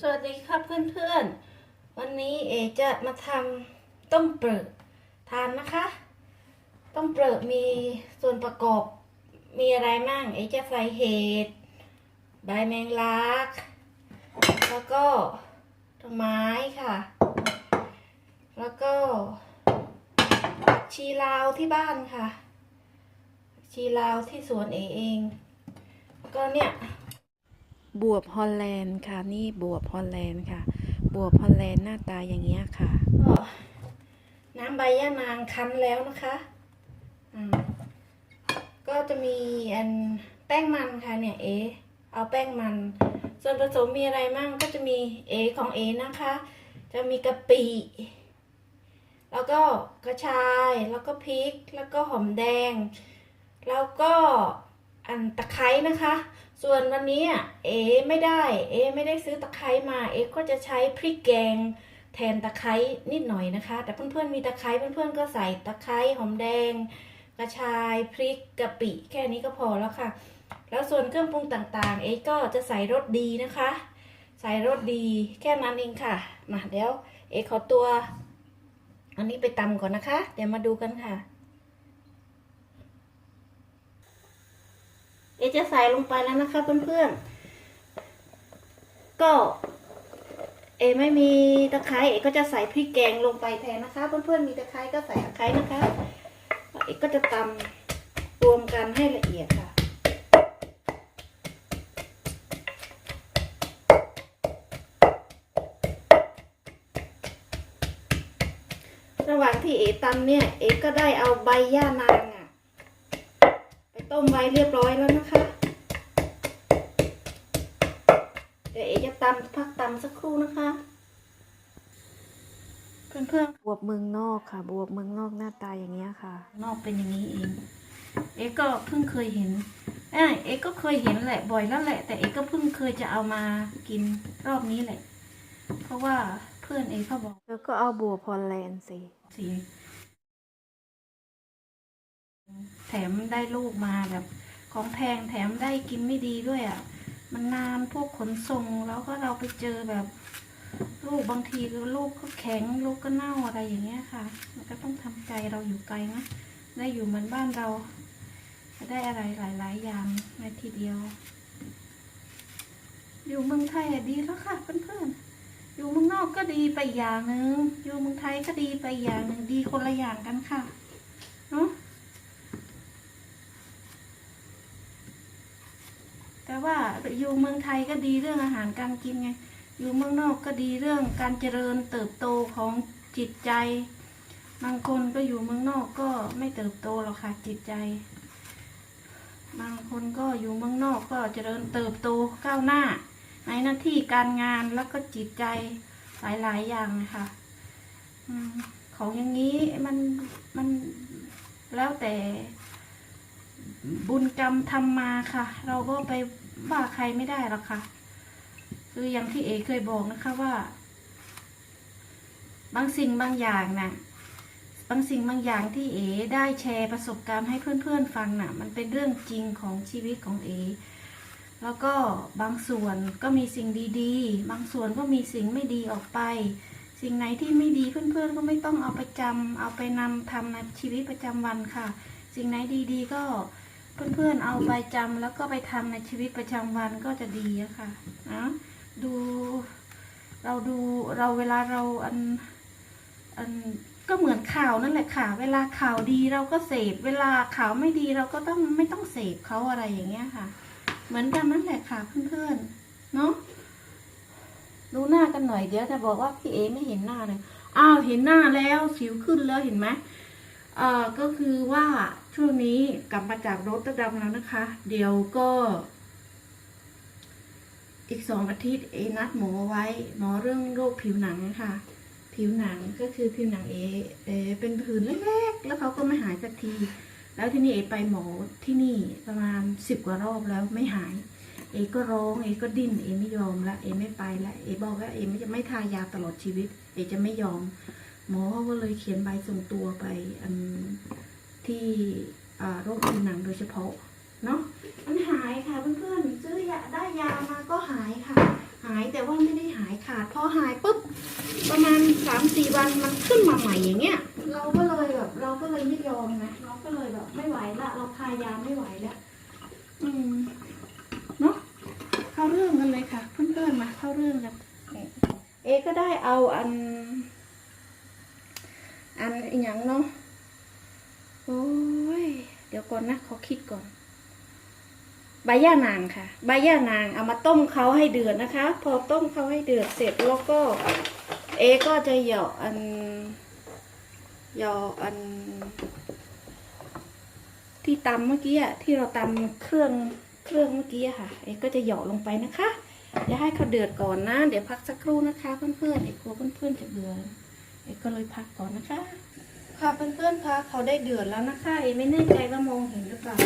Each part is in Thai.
สวัสดีครับเพื่อนๆ วันนี้เอจะมาทำต้มเปลือกทานนะคะ ต้มเปลือกมีส่วนประกอบมีอะไรมั่ง เอจะใส่เห็ดใบแมงลัก แล้วก็ต้นไม้ค่ะ แล้วก็ชีลาวที่บ้านค่ะ ชีลาวที่สวนเอเอง แล้วก็เนี่ย บวบฮอลแลนด์ค่ะ นี่บวบฮอลแลนด์ค่ะ บวบฮอลแลนด์หน้าตาอย่างเงี้ยค่ะ น้ำใบย่านางคั้นแล้วนะคะก็จะมีอันแป้งมันค่ะเนี่ยเอเอาแป้งมัน ส่วนผสมมีอะไรมั่งก็จะมีเอของเอนะคะ จะมีกะปิ แล้วก็กระชาย แล้วก็พริก แล้วก็หอมแดง แล้วก็อันตะไคร้นะคะ ส่วนวันนี้เอไม่ได้ เอไม่ได้ซื้อตะไคร้มาเอก็จะใช้พริกแกงแทนตะไคร้นิดหน่อยนะคะ แต่เพื่อนๆมีตะไคร้เพื่อนๆก็ใส่ตะไคร้หอมแดง กระชายพริกกะปิแค่นี้ก็พอแล้วค่ะ แล้วส่วนเครื่องปรุงต่างๆ เอก็จะใส่รสดีนะคะ ใส่รสดีแค่นั้นเองค่ะมาเดี๋ยวเอขอตัว อันนี้ไปตำก่อนนะคะ เดี๋ยวมาดูกันค่ะ อจะใส่ลงไปแล้วนะคะเพื่อนๆ ก็เอไม่มีตะไคร้เอก็จะใส่พริกแกงลงไปแทนนะคะ เพื่อนๆมีตะไคร้ก็ใส่ตะไคร้นะคะเอก็จะตำรวมกันให้ละเอียดค่ะระหว่างที่เอตำเนี่ย เอก็ได้เอาใบย่านางอะ ต้มไว้เรียบร้อยแล้วนะคะ เดี๋ยวเอจะตำพักตำสักครู่นะคะ เพื่อนๆบวบเมืองนอกค่ะ บวบเมืองนอกหน้าตาอย่างเงี้ยค่ะ นอกเป็นอย่างนี้เอง เอ๊ก็เพิ่งเคยเห็นเอ้ยเอ๊ก็เคยเห็นแหละบ่อยแล้วแหละ แต่เอ๊ก็เพิ่งเคยจะเอามากินรอบนี้แหละ เพราะว่าเพื่อนเอ๊เขาบอก แล้วก็เอาบวบฮอลแลนด์สิสี แถมได้ลูกมาแบบ ของแพงแถมได้กินไม่ดีด้วยอะ มันนานพวกขนส่งแล้วก็เราไปเจอแบบ ลูกบางทีลูกก็แข็งลูกก็เน่าอะไรอย่างเงี้ยค่ะ มันก็ต้องทำใจเราอยู่ไกลนะได้อยู่เหมือนบ้านเราจะได้อะไรหลาย ๆ อย่างในทีเดียว อยู่เมืองไทยดีแล้วค่ะเพื่อนๆ อยู่เมืองนอกก็ดีไปอย่างหนึ่งอยู่เมืองไทยก็ดีไปอย่างหนึ่งดีคนละอย่างกันค่ะ เนาะ แต่ว่าอยู่เมืองไทยก็ดีเรื่องอาหารการกินไง อยู่เมืองนอกก็ดีเรื่องการเจริญเติบโตของจิตใจ บางคนก็อยู่เมืองนอกก็ไม่เติบโตหรอกค่ะจิตใจ บางคนก็อยู่เมืองนอกก็เจริญเติบโตก้าวหน้า ในหน้าที่การงานแล้วก็จิตใจหลายๆอย่างนะคะของอย่างนี้มันมันแล้วแต่ บุญกรรมทำมาค่ะ เราก็ไปว่าใครไม่ได้หรอกค่ะ คืออย่างที่เอเคยบอกนะคะว่า บางสิ่งบางอย่างน่ะบางสิ่งบางอย่างที่เอได้แชร์ประสบการณ์ให้เพื่อนๆฟังน่ะ มันเป็นเรื่องจริงของชีวิตของเอแล้วก็บางส่วนก็มีสิ่งดีๆ บางส่วนก็มีสิ่งไม่ดีออกไป สิ่งไหนที่ไม่ดีเพื่อนๆก็ไม่ต้องเอาไปจำเอาไปนำทำในชีวิตประจำวันค่ะ สิ่งไหนดีๆ ก็เพื่อนๆเอาไปจำแล้วก็ไปทำในชีวิตประจำวันก็จะดีอะค่ะนะดูเราดูเราเวลาเราอันอันก็เหมือนข่าวนั่นแหละค่ะ เวลาข่าวดีเราก็เสพ เวลาข่าวไม่ดีเราก็ต้องไม่ต้องเสพเขาอะไรอย่างเงี้ยค่ะ เหมือนกันนั่นแหละค่ะเพื่อนๆเนาะดูหน้ากันหน่อยเดี๋ยวจะบอกว่าพี่เอไม่เห็นหน้าเลยอ้าวเห็นหน้าแล้วสิวขึ้นแล้วเห็นไหมเอ่อก็คือว่า ช่วงนี้กลับมาจากรถตะดำแล้วนะคะ เดี๋ยวก็ อีกสองอาทิตย์เอนัดหมอไว้ หมอเรื่องโรคผิวหนังค่ะ ผิวหนังก็คือผิวหนังเอเอเป็นผื่นเล็กๆ แล้วเขาก็ไม่หายสักที แล้วที่นี่เอไปหมอที่นี่ประมาณสิบกว่ารอบแล้วไม่หาย เอก็ร้องเอก็ดิ้นเอไม่ยอมละเอไม่ไปละเอบอกว่าเอไม่จะไม่ทายาตลอดชีวิต เอจะไม่ยอม หมอเขาก็เลยเขียนใบส่งตัวไปอัน ที่โรคผิวหนังโดยเฉพาะเนาะมันหายค่ะเพื่อนๆซื้อยาได้ยามาก็หายค่ะ หายแต่ว่าไม่ได้หายขาดพอหายปุ๊บประมาณสามสี่วันมันขึ้นมาใหม่อย่างเงี้ย เราก็เลยแบบ เราก็เลยไม่ยอมนะเราก็เลยแบบไม่ไหวละเราทายาไม่ไหวแล้วอืมเนาะเข้าเรื่องกันเลยค่ะ เพื่อนๆมาเข้าเรื่องกันเอก็ได้เอาอัน อันอย่างเนาะ โอ้ย เดี๋ยวก่อนนะขอคิดก่อน ใบย่านางค่ะ ใบย่านางเอามาต้มเขาให้เดือดนะคะ พอต้มเขาให้เดือดเสร็จแล้วก็ เอก็จะเหยาะอันเหยาะอัน ที่ตำเมื่อกี้อะที่เราตำเครื่องเครื่องเมื่อกี้ค่ะ เอก็จะเหยาะลงไปนะคะเดี๋ยวให้เขาเดือดก่อนนะ เดี๋ยวพักสักครู่นะคะ เพื่อนๆเอกกลัวเพื่อนๆจะเบื่อเอกก็เลยพักก่อนนะคะ ค่ะเพื่อนๆคะเขาได้เดือดแล้วนะคะเอไม่แน่ใจว่ามองเห็นหรือเปล่า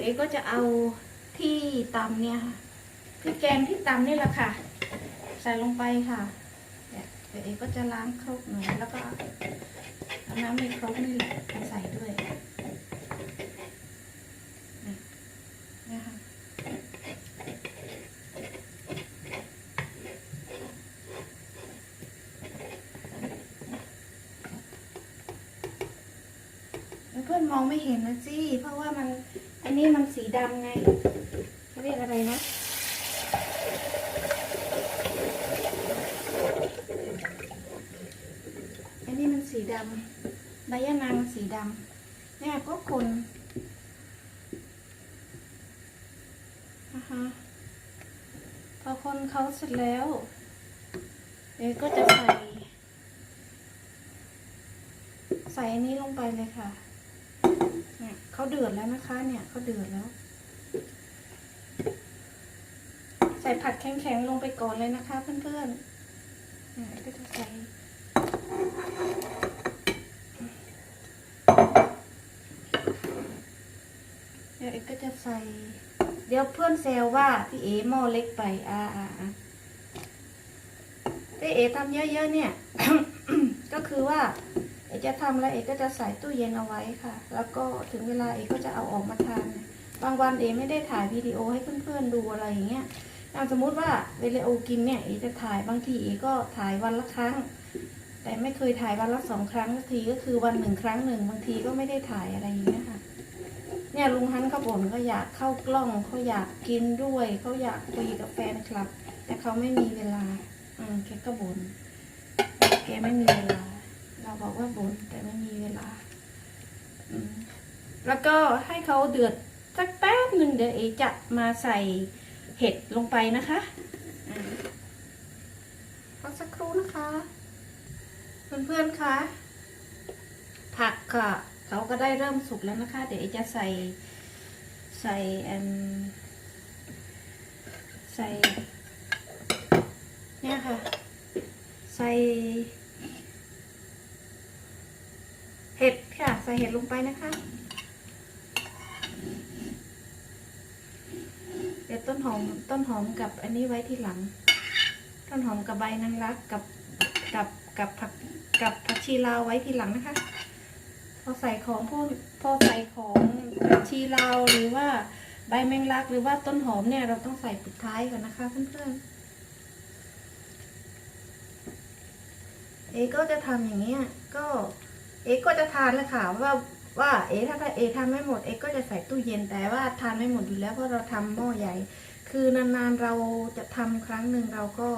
เอก็จะเอาที่ตำเนี่ยค่ะพริกแกงที่ตำนี่แหละค่ะ ใส่ลงไปค่ะเนี่ยเดี๋ยวเอก็จะล้างครกหน่อยแล้วก็เอาน้ำในครกนี่แหละใส่ด้วยเนี่ยค่ะเพื่อนๆมองไม่เห็นนะสิเพราะว่ามัน อันนี้มันสี ดำไงเรียกอะไรนะอันนี้มันสีดำใบยะนางมันสีดำเนี่ยก็คนนะคะพอคนเขาเสร็จแล้วเดี๋ยวก็จะใส่ ใส่อันนี้ลงไปเลยค่ะ เนี่ยเขาเดือดแล้วนะคะ เนี่ยเขาเดือดแล้ว ใส่ผัดแข็งๆลงไปก่อนเลยนะคะเพื่อนๆเนี่ยก็จะใส่เดี๋ยวเอกก็จะใส่ เดี๋ยวเพื่อนแซวว่าพี่เอหม้อเล็กไป อ่าอ่าพี่เอทำเยอะๆเนี่ย ก็คือว่าเอกจะทำแล้วเอกก็จะใส่ตู้เย็นเอาไว้ค่ะ แล้วก็ถึงเวลาเอกก็จะเอาออกมาทาน บางวันเอกไม่ได้ถ่ายวิดีโอให้เพื่อนๆดูอะไรอย่างเงี้ย อาสมมุติว่าเวลาโอกินเนี่ยเอจะถ่ายบางทีเอก็ถ่ายวันละครั้ง แต่ไม่เคยถ่ายวันละสองครั้งสักทีก็คือวันหนึ่งครั้งหนึ่งบางทีก็ไม่ได้ถ่ายอะไรอย่างเงี้ยค่ะเนี่ยลุงฮันเขาบ่นก็อยากเข้ากล้องเขาอยากกินด้วยเขาอยากคุยกับแฟนคลับ แต่เขาไม่มีเวลา อืมแกก็บ่นแกไม่มีเวลา เราบอกว่าบ่นแต่ไม่มีเวลา อืมแล้วก็ให้เขาเดือดสักแป๊บหนึ่งเดี๋ยวเอจะมาใส่ เห็ดลงไปนะคะอ่าพักสักครู่นะคะ เพื่อนๆคะผักค่ะเขาก็ได้เริ่มสุกแล้วนะคะ เดี๋ยวเอจะใส่ใส่อันใส่เนี่ยค่ะ ใส่เห็ดค่ะ ใส่เห็ดลงไปนะคะ เดี๋ยวต้นหอมต้นหอมกับอันนี้ไว้ที่หลัง ต้นหอมกับใบนางรักกับกับกับผักกับผักชีลาวไว้ทีหลังนะคะ พอใส่ของพวกพอใส่ของผักชีลาวหรือว่าใบแมงลักหรือว่าต้นหอมเนี่ยเราต้องใส่ปิดท้ายก่อนนะคะเพื่อนๆเอก็จะทำอย่างเงี้ยก็เอก็จะทานแล้วค่ะว่า ว่าเอถ้าเอทานไม่หมดเอก็จะใส่ตู้เย็นแต่ว่าทานไม่หมดอยู่แล้วเพราะเราทำหม้อใหญ่ คือนานๆเราจะทำครั้งหนึ่งเราก็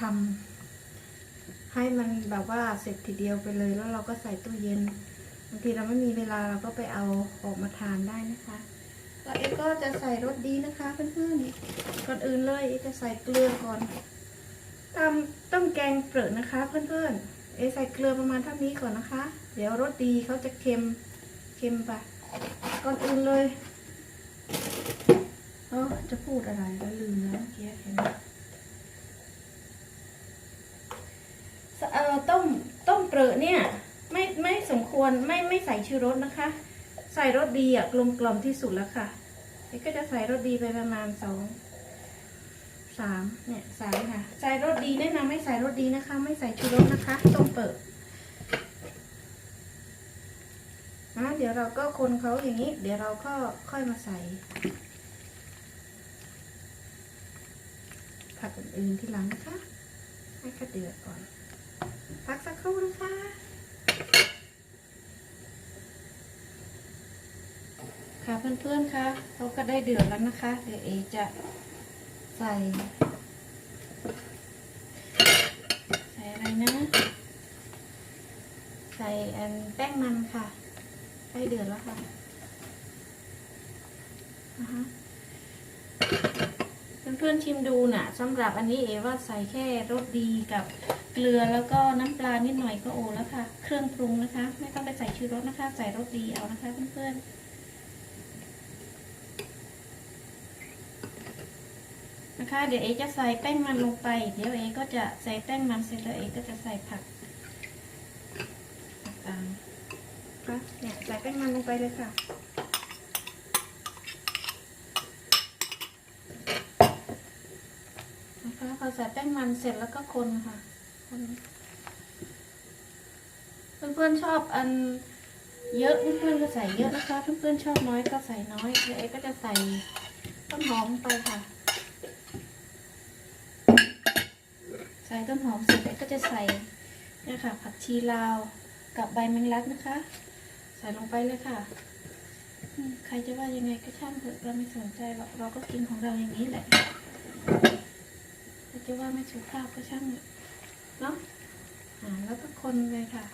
ทำให้มันแบบว่าเสร็จทีเดียวไปเลยแล้วเราก็ใส่ตู้เย็นบางทีเราไม่มีเวลาเราก็ไปเอาออกมาทานได้นะคะแล้วเอก็จะใส่รสดีนะคะเพื่อนๆก่อนอื่นเลยเอจะใส่เกลือก่อนตามต้มแกงเปลือกนะคะเพื่อนๆ เอใส่เกลือประมาณเท่านี้ก่อนนะคะ เดี๋ยวรสดีเขาจะเค็มเค็มไปก่อนอื่นเลยเออจะพูดอะไรแล้วลืมแล้วเมื่อกี้เห็นไหมสเอ่อต้มต้มเปลือกเนี่ยไม่ไม่สมควรไม่ไม่ใส่ชูรสนะคะ ใส่รสดีอะกลมกล่อมที่สุดแล้วค่ะนี่ก็จะใส่รสดีไปประมาณสอง สามเนี่ยสามค่ะ ใส่รสดีแนะนำไม่ใส่รสดีนะคะ ไม่ใส่ชูรสนะคะต้มเปิดนะเดี๋ยวเราก็คนเขาอย่างนี้ เดี๋ยวเราก็ค่อยมาใส่ ผัดอื่นๆทีหลังนะคะ ให้กระเดือดก่อน พักสักครู่นะคะค่ะเพื่อนๆคะเขาก็ได้เดือดแล้วนะคะ เดี๋ยวเอจะ ใส่ ใส่อะไรนะ ใส่อันแป้งมันค่ะใกล้เดือดแล้วค่ะอ่าฮะเพื่อนๆชิมดูน่ะสำหรับอันนี้เอว่าใส่แค่รสดีกับเกลือแล้วก็น้ำปลานิดหน่อยก็โอแล้วค่ะ เครื่องปรุงนะคะ ไม่ต้องไปใส่ชูรสนะคะ ใส่รสดีเอานะคะเพื่อนๆ นะคะ เดี๋ยวเอจะใส่แป้งมันลงไป เดี๋ยวเอก็จะใส่แป้งมันเสร็จแล้วเอก็จะใส่ผักต่างๆค่ะเนี่ยใส่แป้งมันลงไปเลยค่ะนะคะพอใส่แป้งมันเสร็จแล้วก็คนค่ะคนเพื่อนๆชอบอันเยอะเพื่อนๆก็ใส่เยอะนะคะเพื่อนๆชอบน้อยก็ใส่น้อยเดี๋ยวเอก็จะใส่ต้นหอมไปค่ะ ใส่ต้นหอมเสร็จเอก็จะใส่เนี่ยค่ะ ผักชีลาวกับใบแมงลักนะคะ ใส่ลงไปเลยค่ะใครจะว่ายังไงก็ช่างเถอะเราไม่สนใจหรอกเราก็กินของเราอย่างนี้แหละแต่จะว่าไม่สุภาพก็ช่างเนาะอ่าแล้วก็คนเลยค่ะ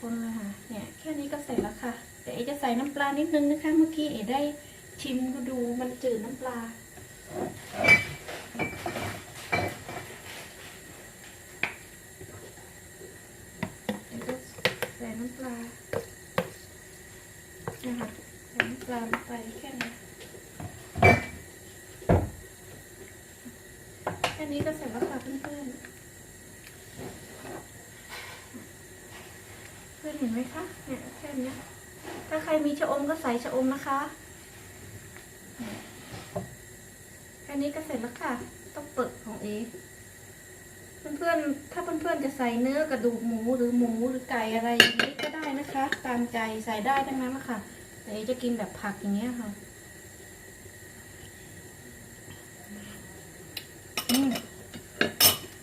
คนเลยค่ะเนี่ยแค่นี้ก็เสร็จแล้วค่ะแต่เอจะใส่น้ำปลานิดนึงนะคะ เมื่อกี้เอได้ชิมก็ดูมันจืดน้ำปลา ใส่น้ำปลานะคะใส่น้ำปลาลงไปแค่นี้แค่นี้ก็เสร็จแล้วค่ะเพื่อนๆ เพื่อนเห็นไหมคะเนี่ยแค่นี้ถ้าใครมีชะอมก็ใส่ชะอมนะคะ เนี่ยแค่นี้ก็เสร็จแล้วค่ะ ต้องเปิดของเอเพื่อนๆ ถ้าเพื่อนๆ จะใส่เนื้อกระดูกหมูหรือหมูหรือไก่อะไรอย่างนี้ก็ได้นะคะ ตามใจใส่ได้ทั้งนั้นนะคะแต่เอจะกินแบบผักอย่างเงี้ยค่ะอืม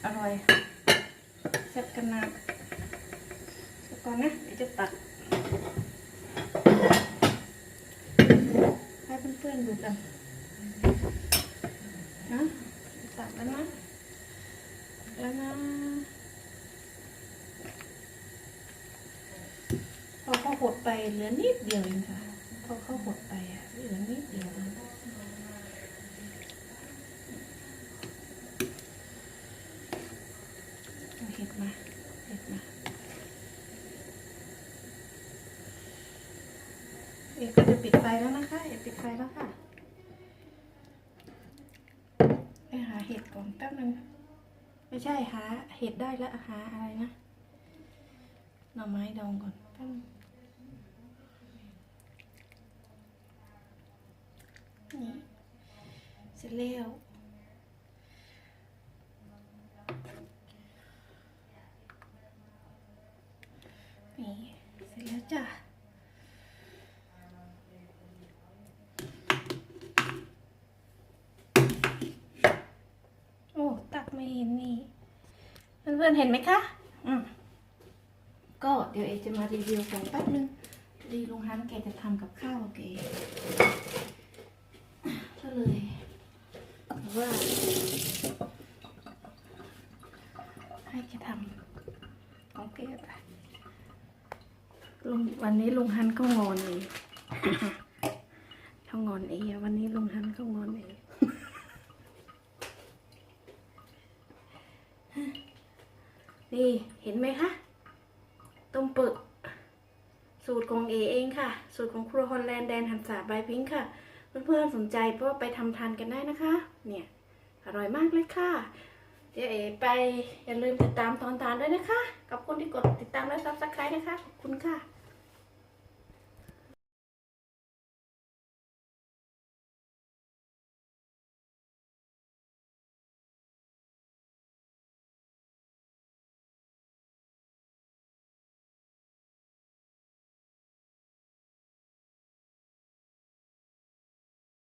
อร่อยแซ่บกันนะก่อนนะเดี๋ยวจะตักให้เพื่อนๆดูกันนะตักแล้วนะ แล้วนะ พอ เหดไปเหลือนิดเดียวเองค่ะพอเขาหดไปอะเหลือนิดเดียวเองเห็ดมาเห็ดมาเอกก็จะปิดไฟแล้วนะคะเอกปิดไฟแล้วค่ะไปหาเห็ดก่อนแป๊บนึงไม่ใช่หาเห็ดได้แล้วหาอะไรนะหน่อไม้ดองก่อนแป๊บนึงนี่เส ร็จแล้วนี่เสร็จแล้วจ้ะโอ้ตักไม่เห็นนี่เพื่อนๆเห็นไหมคะอืมก็เดี๋ยวเอจะมารีวิวของแป๊บนึงดีลุงฮันแกจะทำกับข้าวแกก็เลย ว่า ให้แกทำของแกไปลุงวันนี้ลุงฮันก็งอนเองเขางอนเองวันนี้ลุงฮันก็งอนเองนี่เห็นไหมคะต้มปึกสูตรของเอเองค่ะ สูตรของครัวฮอลแลนด์แดนหันษาบายพิงค์ค่ะ เพื่อนๆสนใจก็ไปทำทานกันได้นะคะ เนี่ยอร่อยมากเลยค่ะ เดี๋ยวเอไปอย่าลืมติดตามตอนทานด้วยนะคะ ขอบคุณที่กดติดตามและซับสไครต์นะคะ ขอบคุณค่ะ